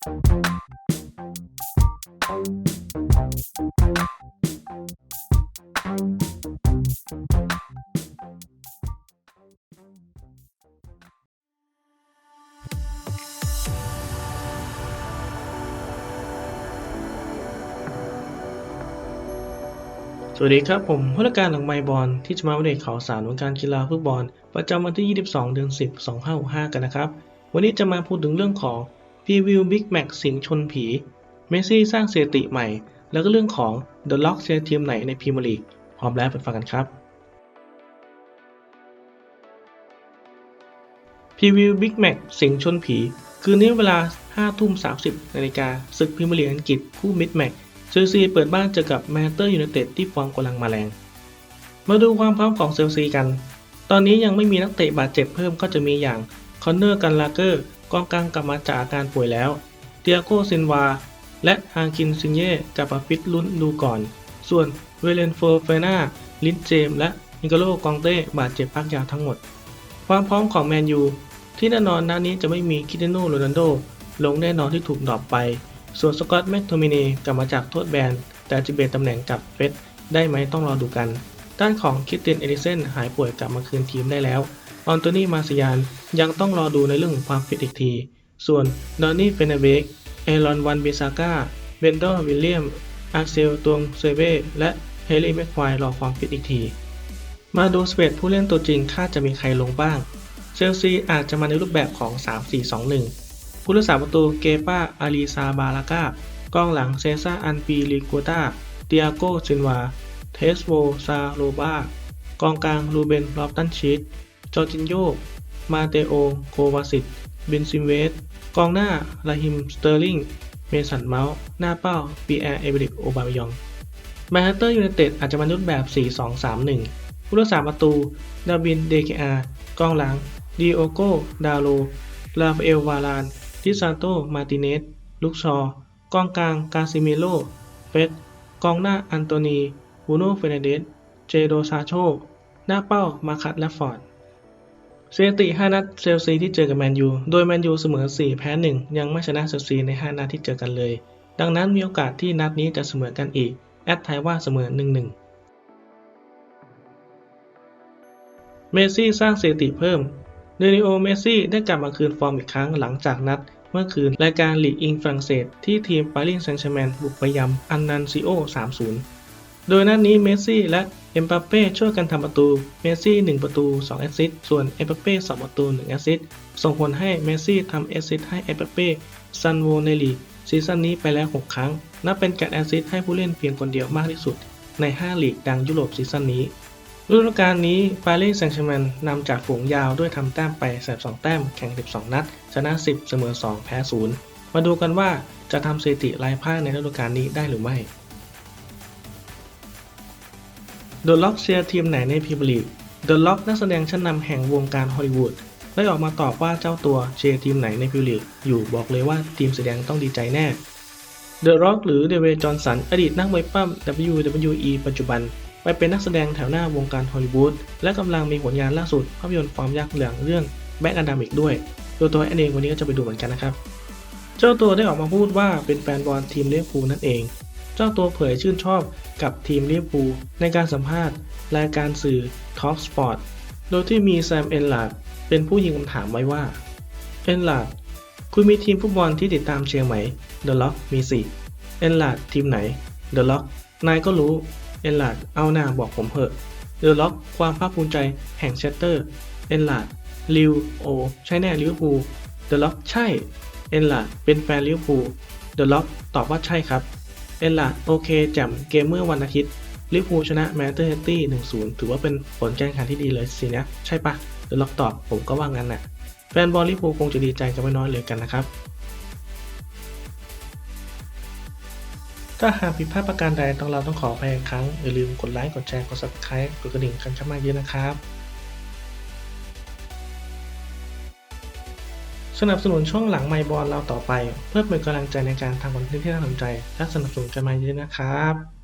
สวัสดีครับ ผมผู้ราชการหลังไมบอลที่จะมาอัปเดตข่าวสารวงการกีฬาฟุตบอล ประจำวันที่ 22 เดือน 10 2565 กันนะครับ วันนี้จะมาพูดถึงเรื่องของ รีวิวบิ๊กแม็กสิงชนผี เมสซี่สร้างเสถิติใหม่ แล้วก็เรื่องของเดอะล็อกเชียร์ทีมไหนในพรีเมียร์ลีก พร้อมแล้วไปฟังกันครับพรีวิวบิ๊กแม็กสิงชนผี คืนนี้เวลา 5 ทุ่ม 30 นาฬิกาศึกพรีเมียร์ลีกอังกฤษคู่มิดแม็กเชลซีเปิดบ้านเจอกับแมนเชสเตอร์ยูไนเต็ดที่ฟอร์มกำลังมาแรง มาดูความพร้อมของเชลซีกัน ตอนนี้ยังไม่มีนักเตะบาดเจ็บเพิ่มก็จะมีอย่างคอนเนอร์กันลาเกอร์ กองกลางกลับมาจากอาการป่วยแล้วเตียโกซินวา และฮางคินซินเย่กลับมาฟิตลุ้นดูก่อน ส่วนเวเลนโฟเฟนาลินเจม และนิโกโลกองเต้บาดเจ็บพักยาวทั้งหมด ความพร้อมของแมนยูที่แน่นอนนัดนี้จะไม่มีคิเตียโนโรนัลโด ลงแน่นอนที่ถูกดรอปไป ส่วนสกอตแมคโทมินีกลับมาจากโทษแบน แต่จะเปลี่ยนตำแหน่งกับเฟสได้ไหมต้องรอดูกัน ด้านของคิสเตียนเอริเซนหายป่วยกลับมาคืนทีมได้แล้ว ออนโตนีมาซิยานยังต้องรอดูในเรื่องของความฟิตอีกที ส่วนดอนนี่เฟเนเบกเอรอนวันเบซาก้าเบนโดวิลเลียม อาร์เซลตวงเซเบ้และเฮลี่แม็กควายรอความฟิตอีกที มาดูสเปดผู้เล่นตัวจริงคาดจะมีใครลงบ้าง เชลซีอาจจะมาในรูปแบบของ 3-4-2-1 ผู้รักษาประตูเกปาอารีซาบาลาก้ากองหลังเซซ่าอันปีลิกัวตาเตียโกซินวา เทสโวซาโลบากองกลางรูเบนลอฟตันชีต จอร์จินโย มาเตโอ โควาสิตเบนซิมเวส กองหน้าลาฮิม สเตอร์ลิง เมสัน เมาส์ หน้าเป้าปีแอร์ เอเบริก โอบามยองแมนเชสเตอร์ยูไนเต็ดอาจจะมาในรูปแบบ 4-2-3-1 ผู้รักษาประตู ดาวิน เดเคอาร์กองหลัง ดิโอโก ดาโล ลาฟาเอล วาลานดิซานโต มาติเนส ลุกชอ กองกลาง กาซิเมโล เฟสกองหน้า อันโตนีบูโนเฟรนเดส เจโดซาโช หน้าเป้า มาคัตและฟอร์ด สถิติ 5 นัดเชลซีที่เจอกับแมนยู โดยแมนยูเสมอ 4 แพ้ 1 ยังไม่ชนะเชลซีใน 5 นัดที่เจอกันเลย ดังนั้นมีโอกาสที่นัดนี้จะเสมอกันอีก แอดไทยว่าเสมอ 1-1 เมสซี่สร้างสถิติเพิ่มเดนิโอ เมสซี่ได้กลับมาคืนฟอร์มอีกครั้งหลังจากนัดเมื่อคืนรายการลีกอิงฝรั่งเศสที่ทีมปารีสแซงต์แชร์แมงบุกไปยำอันนันซิโอ 3-0 โดยนัดนี้เมสซี่และเอ็มบัปเป้ช่วยกันทำประตู เมสซี่ 1 ประตู 2 แอสซิสต์ ส่วนเอ็มบัปเป้2ประตู 1 แอสซิสต์ ส่งผลให้เมสซี่ทำแอสซิสต์ให้เอ็มบัปเป้ซันโวในลีกซีซั่นนี้ไปแล้ว 6 ครั้ง นับเป็นการแอสซิสต์ให้ผู้เล่นเพียงคนเดียวมากที่สุด ใน 5 ลีกดังยุโรปซีซั่นนี้ ฤดูกาลนี้ปารีสแซงต์แชร์แมงนำจากฝูงยาวด้วยทำแต้มไป32แต้ม แข่ง 12 นัด ชนะ 10 เสมอ 2 แพ้ 0 มาดูกันว่าจะทำสถิติลายพายในฤดูกาลนี้ได้หรือไม่ เดอะล็อกเชียร์ทีมไหนในพรีเมียร์ลีก เดอะล็อกนักแสดงชั้นนำแห่งวงการฮอลลีวูดได้ออกมาตอบว่าเจ้าตัวเชียร์ทีมไหนในพรีเมียร์ลีกอยู่บอกเลยว่าทีมแสดงต้องดีใจแน่ เดอะร็อกหรือเดเวย์จอห์นสันอดีตนักมวยปั้ม WWE ปัจจุบัน ไปเป็นนักแสดงแถวหน้าวงการฮอลลีวูดและกำลังมีผลงานล่าสุดภาพยนตร์ฟอร์มยักเหลืองเรื่องแบ็กอดัมอีกด้วยตัวตัวเองวันนี้ก็จะไปดูเหมือนกันนะครับ เจ้าตัวได้ออกมาพูดว่าเป็นแฟนบอลทีมเลิเวอร์พูนั่นเอง จ้าตัวเผยชื่นชอบกับทีมลิเวอร์พูลในการสัมภาษณ์ รายการสื่อ Talk Sport โดยที่มีแซมเอนลาดเป็นผู้ยิงคำถามไว้ว่า เอนลาดคุณมีทีมฟุตบอลที่ติดตามเชียร์ไหมเดอะล็อกมีสิเอนลาดทีมไหนเดอะล็อกนายก็รู้เอนลาดเอาหน้าบอกผมเถอะเดอะล็อกความภาคภูมิใจแห่งเชสเตอร์เอนลาดลิวโอใช่แน่ลิเวอร์พูลเดอะล็อกใช่เอนลาดเป็นแฟนลิเวอร์พูลเดอะล็อกตอบว่าใช่ครับ เอนลาดโอเคแจ่มเกมเมื่อวันอาทิตย์ลิเวอร์พูลชนะแมนเชสเตอร์ซิตี้1-0ถือว่าเป็นผลการแข่งขันที่ดีเลยสินะ ใช่ปะเดี๋ยวล็อกตอบผมก็ว่างั้นน่ะ แฟนบอลลิเวอร์พูลคงจะดีใจกันไม่น้อยเลยกันนะครับ ถ้าหากผิดพลาดประการใดต้องเราต้องขออภัยอีกครั้ง อย่าลืมกดไลค์กดแชร์กด subscribe กดกระดิ่งกันเข้ามาเยอะนะครับ สนับสนุนช่องหลังไมบอลเราต่อไป เพื่อเป็นกำลังใจในการทำคอนเทนต์ที่น่าสนใจ และสนับสนุนกันมาเยอะนะครับ